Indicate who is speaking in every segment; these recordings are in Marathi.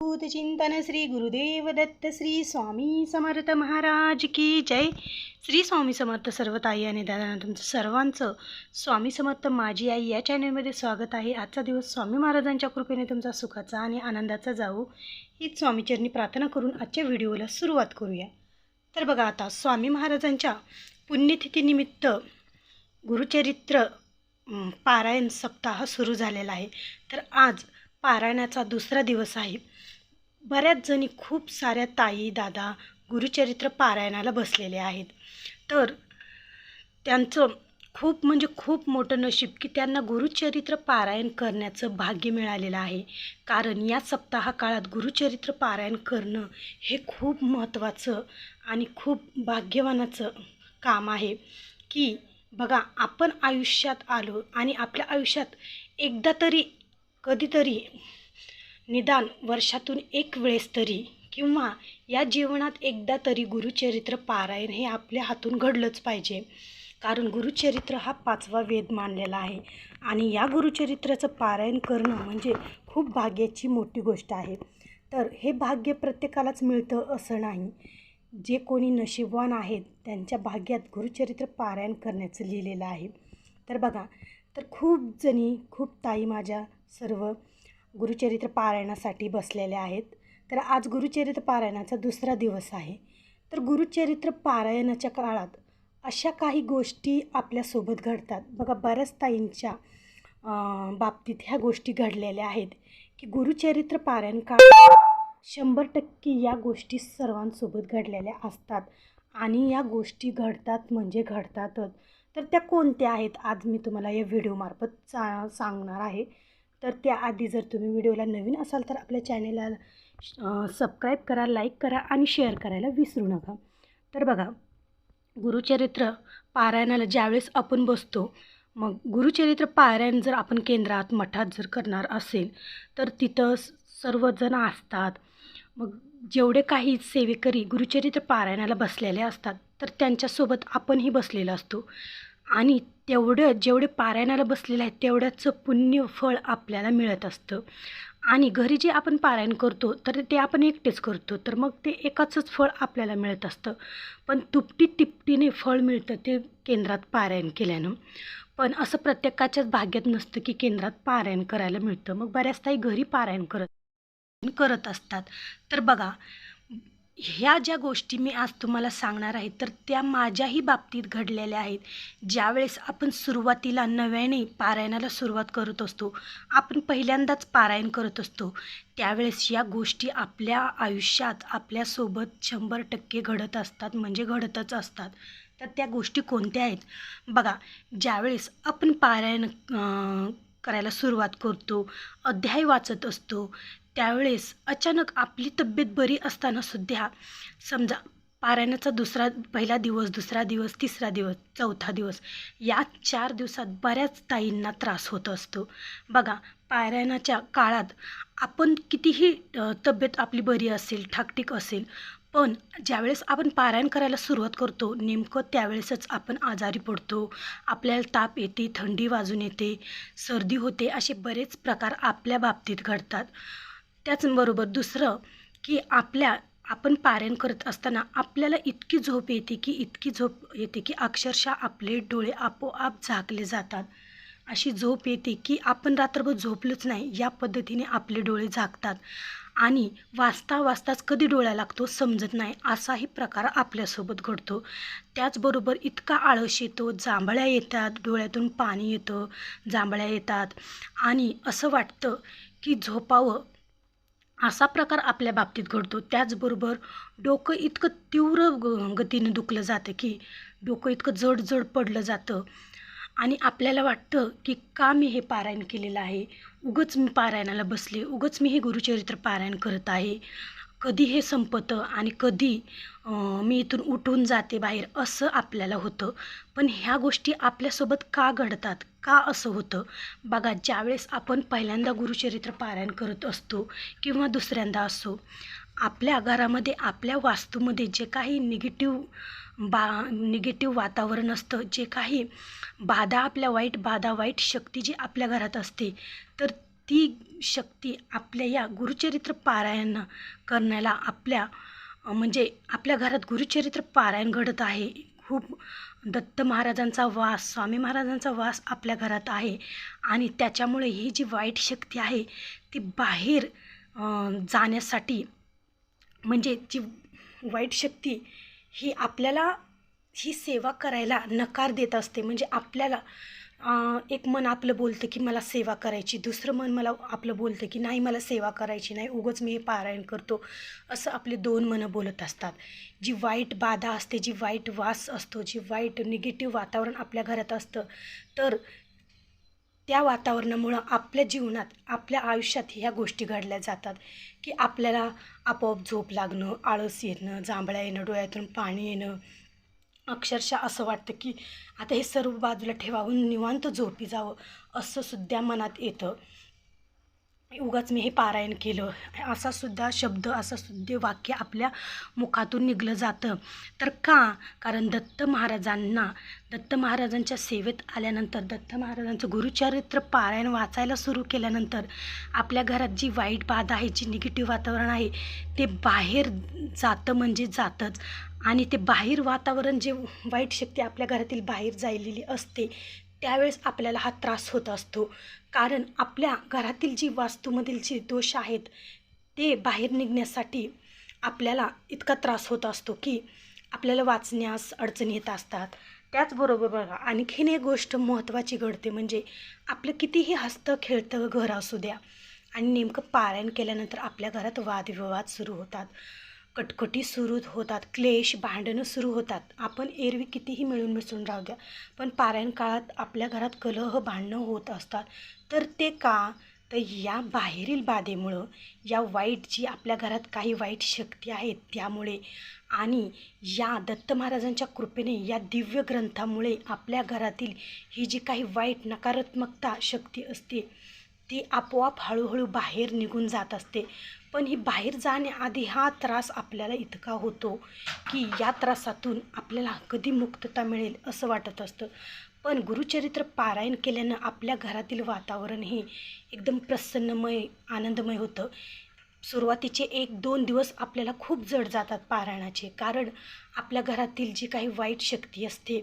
Speaker 1: चिंतन श्री गुरुदेव दत्त श्री स्वामी समर्थ महाराज की जय. श्री स्वामी समर्थ सर्व ताई आणि दादा तुमचं सर्वांचं स्वामी समर्थ माझी आई या चॅनलमध्ये स्वागत आहे. आजचा दिवस स्वामी महाराजांच्या कृपेने तुमचा सुखाचा आणि आनंदाचा जाऊ हीच स्वामीचरणी प्रार्थना करून आजच्या व्हिडिओला सुरुवात करूया. तर बघा आता स्वामी महाराजांच्या पुण्यतिथीनिमित्त गुरुचरित्र पारायण सप्ताह सुरू झालेला आहे. तर आज पारायणाचा दुसरा दिवस आहे. बऱ्याच जणी खूप साऱ्या ताई दादा गुरुचरित्र पारायणाला बसलेले आहेत. तर त्यांचं खूप म्हणजे खूप मोठं नशीब की त्यांना गुरुचरित्र पारायण करण्याचं भाग्य मिळालेलं आहे. कारण या सप्ताह काळात गुरुचरित्र पारायण करणं हे खूप महत्त्वाचं आणि खूप भाग्यवानाचं काम आहे की बघा आपण आयुष्यात आलो आणि आपल्या आयुष्यात एकदा तरी कधीतरी निदान वर्षातून एक वेळेस तरी किंवा या जीवनात एकदा तरी गुरुचरित्र पारायण हे आपल्या हातून घडलंच पाहिजे. कारण गुरुचरित्र हा पाचवा वेद मानलेला आहे आणि या गुरुचरित्राचं पारायण करणं म्हणजे खूप भाग्याची मोठी गोष्ट आहे. तर हे भाग्य प्रत्येकालाच मिळतं असं नाही. जे कोणी नशीबवान आहेत त्यांच्या भाग्यात गुरुचरित्र पारायण करण्याचं लिहिलेलं आहे. तर बघा तर खूप जणी खूप ताई माझ्या सर्व गुरुचरित्र पारायणासाठी बसलेले आहेत. तर आज गुरुचरित्र पारायणाचा दुसरा दिवस आहे. तर गुरुचरित्र पारायणाच्या काळात अशा काही गोष्टी आपल्यासोबत घडतात. बघा बऱ्याच ताईंच्या बाबतीत ह्या गोष्टी घडलेल्या आहेत की गुरुचरित्र पारायण काळ शंभर टक्के या गोष्टी सर्वांसोबत घडलेल्या असतात आणि या गोष्टी घडतात म्हणजे घडतातच. तर त्या कोणत्या आहेत? आज मी तुम्हाला या व्हिडिओमार्फत सा सांगणार आहे. तर त्याआधी जर तुम्ही व्हिडिओला नवीन असाल तर आपल्या चॅनेलला सबस्क्राईब करा लाईक करा आणि शेअर करायला विसरू नका. तर बघा गुरुचरित्र पारायणाला ज्यावेळेस आपण बसतो मग गुरुचरित्र पारायण जर आपण केंद्रात मठात जर करणार असेल तर तिथं सर्वजण असतात. मग जेवढे काही सेवेकरी गुरुचरित्र पारायणाला बसलेले असतात तर त्यांच्यासोबत आपणही बसलेलो असतो. आणि तेवढं जेवढे पारायणाला बसलेलं आहे तेवढ्याचं पुण्य फळ आपल्याला मिळत असतं. आणि घरी जे आपण पारायण करतो तर ते आपण एकटेच करतो. तर मग ते एकाचंच फळ आपल्याला मिळत असतं. पण तुपटी तिपटीने फळ मिळतं ते केंद्रात पारायण केल्यानं. पण असं प्रत्येकाच्याच भाग्यात नसतं की केंद्रात पारायण करायला मिळतं. मग बऱ्याच ताई घरी पारायण करत करत असतात. तर बघा ह्या ज्या गोष्टी मी आज तुम्हाला सांगणार आहे तर त्या माझ्याही बाबतीत घडलेल्या आहेत. ज्यावेळेस आपण सुरुवातीला नव्याने पारायणाला सुरुवात करत असतो आपण पहिल्यांदाच पारायण करत असतो त्यावेळेस या गोष्टी आपल्या आयुष्यात आपल्यासोबत शंभर टक्के घडत असतात म्हणजे घडतच असतात. तर त्या गोष्टी कोणत्या आहेत? बघा ज्यावेळेस आपण पारायण करायला सुरुवात करतो अध्याय वाचत असतो त्यावेळेस अचानक आपली तब्येत बरी असताना सुद्धा समजा पारायणाचा दुसरा पहिला दिवस दुसरा दिवस तिसरा दिवस चौथा दिवस या चार दिवसात बऱ्याच ताईंना त्रास होत असतो. बघा पारायणाच्या काळात आपण कितीही तब्येत आपली बरी असेल ठाकटीक असेल पण ज्यावेळेस आपण पारायण करायला सुरुवात करतो नेमकं त्यावेळेसच आपण आजारी पडतो आपल्याला ताप येते थंडी वाजून येते सर्दी होते असे बरेच प्रकार आपल्या बाबतीत घडतात. त्याचबरोबर दुसरं की आपल्या आपण पारायण करत असताना आपल्याला इतकी झोप येते की इतकी झोप येते की अक्षरशः आपले डोळे आपोआप झाकले जातात. अशी झोप येते की आपण रात्रभर झोपलोच नाही या पद्धतीने आपले डोळे झाकतात. आणि वाचता वाचताच कधी डोळा लागतो समजत नाही असाही प्रकार आपल्यासोबत घडतो. त्याचबरोबर इतका आळस येतो जांभळ्या येतात डोळ्यातून पाणी येतं जांभळ्या येतात. आणि असं वाटतं की झोपावं असा प्रकार आपल्या बाबतीत घडतो. त्याचबरोबर डोकं इतकं तीव्र ग गतीनं दुखलं जातं की डोकं इतकं जड जड पडलं जातं. आणि आपल्याला वाटतं की का मी हे पारायण केलेलं आहे? उगच मी पारायणाला बसले. उगच मी हे गुरुचरित्र पारायण करत आहे. कधी हे संपतं आणि कधी मी इथून उठून जाते बाहेर असं आपल्याला होतं. पण ह्या गोष्टी आपल्यासोबत का घडतात का असं होतं? बघा ज्यावेळेस आपण पहिल्यांदा गुरुचरित्र पारायण करत असतो किंवा दुसऱ्यांदा असो आपल्या घरामध्ये आपल्या वास्तूमध्ये जे काही निगेटिव्ह बा निगेटिव्ह वातावरण असतं जे काही बाधा आपल्या वाईट बाधा वाईट शक्ती जी आपल्या घरात असते तर ती शक्ती आपल्या या गुरुचरित्र पारायण करण्याला आपल्या म्हणजे आपल्या घरात गुरुचरित्र पारायण घडत आहे. खूप दत्त महाराजांचा वास स्वामी महाराजांचा वास आपल्या घरात आहे. आणि त्याच्यामुळे ही जी वाईट शक्ती आहे ती बाहेर जाण्यासाठी म्हणजे जी वाईट शक्ती ही आपल्याला ही सेवा करायला नकार देत असते. म्हणजे आपल्याला एक मन आपलं बोलतं की मला सेवा करायची दुसरं मन मला आपलं बोलतं की नाही मला सेवा करायची नाही उगंच मी हे पारायण करतो असं आपले दोन मनं बोलत असतात. जी वाईट बाधा असते जी वाईट वास असतो जी वाईट निगेटिव्ह वातावरण आपल्या घरात असतं तर त्या वातावरणामुळं आपल्या जीवनात आपल्या आयुष्यात ह्या गोष्टी घडल्या जातात की आपल्याला आपोआप झोप लागणं आळस येणं जांभळ्या येणं डोळ्यातून पाणी येणं अक्षरशः असं वाटतं की आता हे सर्व बाजूला ठेवावून निवांत झोपी जावं असं सुद्धा मनात येतं. उगाच मी हे पारायण केलं. असा सुद्धा शब्द असं सुद्धा वाक्य आपल्या मुखातून निघलं जातं. तर का? कारण दत्त महाराजांना दत्त महाराजांच्या सेवेत आल्यानंतर दत्त महाराजांचं गुरुचरित्र पारायण वाचायला सुरू केल्यानंतर आपल्या घरात जी वाईट बाधा आहे जी निगेटिव्ह वातावरण आहे ते बाहेर जातं म्हणजे जातंच. आणि ते बाहेर वातावरण जे वाईट शक्ती आपल्या घरातील बाहेर जायलेली असते त्यावेळेस आपल्याला हा त्रास होत असतो. कारण आपल्या घरातील जी वास्तूमधील जे दोष आहेत ते बाहेर निघण्यासाठी आपल्याला इतका त्रास होत असतो की आपल्याला वाचण्यास अडचणी येत असतात. त्याचबरोबर बघा आणखीन एक गोष्ट महत्त्वाची घडते म्हणजे आपलं कितीही हसतं खेळतं घर असू द्या आणि नेमकं पारायण केल्यानंतर आपल्या घरात वादविवाद सुरू होतात. कटकटी सुरू होतात क्लेश भांडणं सुरू होतात. आपण एरवी कितीही मिळून मिसळून राहू द्या पण पारायण काळात आपल्या घरात कलह भांडणं होत असतात. तर ते का? तर या बाहेरील बाधेमुळं या वाईट जी आपल्या घरात काही वाईट शक्ती आहेत त्यामुळे आणि या दत्त महाराजांच्या कृपेने या दिव्य ग्रंथामुळे आपल्या घरातील ही जी काही वाईट नकारात्मकता शक्ती असते ती आपोआप हळूहळू बाहेर निघून जात असते. पण ही बाहेर जाण्याआधी हा त्रास आपल्याला इतका होतो की या त्रासातून आपल्याला कधी मुक्तता मिळेल असं वाटत असतं. पण गुरुचरित्र पारायण केल्यानं आपल्या घरातील वातावरण हे एकदम प्रसन्नमय आनंदमय होतं. सुरुवातीचे एक दोन दिवस आपल्याला खूप जड जातात पारायणाचे. कारण आपल्या घरातील जी काही वाईट शक्ती असते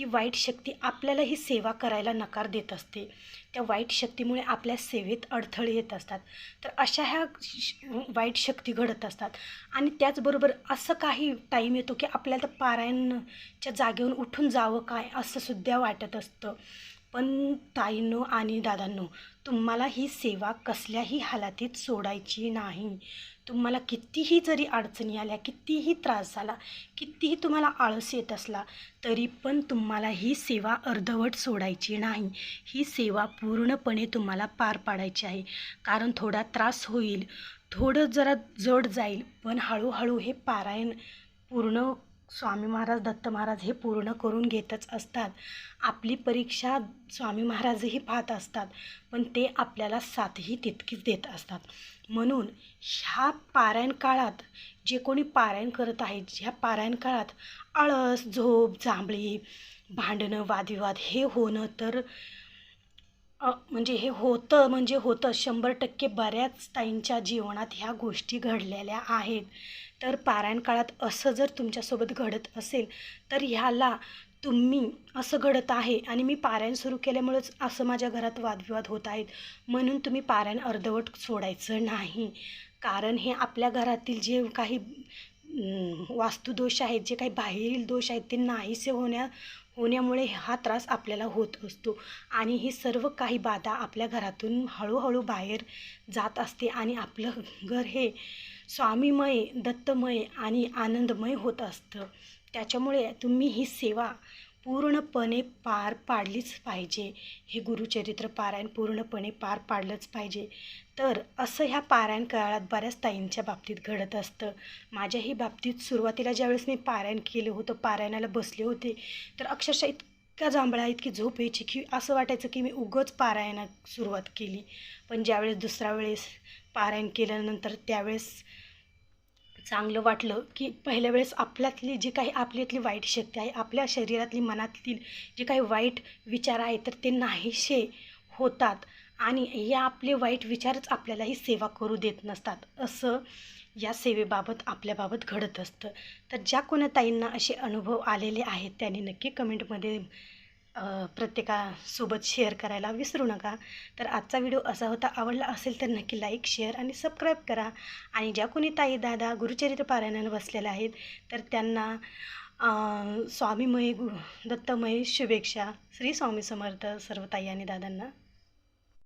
Speaker 1: ती वाईट शक्ती आपल्याला ही सेवा करायला नकार देत असते. त्या वाईट शक्तीमुळे आपल्या सेवेत अडथळे येत असतात. तर अशा ह्या श- वाईट शक्ती घडत असतात. आणि त्याचबरोबर असं काही टाईम येतो की आपल्याला पारायणच्या जागेवरून उठून जावं काय असं सुद्धा वाटत असतं. पण ताईंनो आणि दादांनो तुम्हाला ही सेवा कसल्याही हालातीत सोडायची नाही. तुम्हाला कितीही जरी अडचणी आल्या कितीही त्रास झाला कितीही तुम्हाला आळस येत असला तरी पण तुम्हाला ही सेवा अर्धवट सोडायची नाही. ही सेवा पूर्णपणे तुम्हाला पार पाडायची आहे. कारण थोडा त्रास होईल थोडं जरा जड जाईल पण हळूहळू हे पारायण पूर्ण स्वामी महाराज दत्त महाराज हे पूर्ण करून घेतच असतात. आपली परीक्षा स्वामी महाराजही पाहत असतात पण ते आपल्याला साथही तितकीच देत असतात. म्हणून ह्या पारायण काळात जे कोणी पारायण करत आहेत ह्या पारायण काळात आळस झोप जांभळी भांडणं वादविवाद हे होणं तर म्हणजे हे होतं म्हणजे होतं. शंभर टक्के बऱ्याच ताईंच्या जीवनात ह्या गोष्टी घडलेल्या आहेत. तर पारायण काळात असं जर तुमच्यासोबत घडत असेल तर ह्याला तुम्ही असं घडत आहे आणि मी पारायण सुरू केल्यामुळेच असं माझ्या घरात वादविवाद होत आहेत. म्हणून तुम्ही पारायण अर्धवट सोडायचं नाही. कारण हे आपल्या घरातील जे काही वास्तुदोष आहेत जे काही बाहेरील दोष आहेत ते नाहीसे होण्या होण्यामुळे हा त्रास आपल्याला होत असतो. आणि ही सर्व काही बाधा आपल्या घरातून हळूहळू बाहेर जात असते आणि आपलं घर हे स्वामीमय दत्तमय आणि आनंदमय होत असतं. त्याच्यामुळे तुम्ही ही सेवा पूर्णपणे पार पाडलीच पाहिजे. हे गुरुचरित्र पारायण पूर्णपणे पार पाडलंच पाहिजे. तर असं ह्या पारायण काळात बऱ्याच ताईंच्या बाबतीत घडत असतं. माझ्याही बाबतीत सुरुवातीला ज्यावेळेस मी पारायण केलं होतं पारायणाला बसले होते तर अक्षरशः इतक्या जांभळा इतकी झोप यायची की असं वाटायचं की मी उगच पारायणात सुरुवात केली. पण ज्यावेळेस दुसऱ्या वेळेस पारायण केल्यानंतर त्यावेळेस चांगलं वाटलं की पहिल्या वेळेस आपल्यातली जी काही आपल्यातली वाईट शक्ती आहे आपल्या शरीरातली मनातील जे काही वाईट विचार आहेत तर ते नाहीसे होतात. आणि हे आपले वाईट विचारच आपल्याला ही सेवा करू देत नसतात. असं या सेवेबाबत आपल्याबाबत घडत असतं. तर ज्या कोणा ताईंना असे अनुभव आलेले आहेत त्यांनी नक्की कमेंटमध्ये प्रत्येकासोबत शेअर करायला विसरू नका. तर आजचा व्हिडिओ असा होता. आवडला असेल तर नक्की लाईक शेअर आणि सबस्क्राईब करा. आणि ज्या कोणी ताई दादा गुरुचरित्र पारायणानं बसलेल्या आहेत तर त्यांना अ, स्वामीमय गु दत्तमय शुभेच्छा. श्री स्वामी समर्थ सर्व ताई आणि दादांना.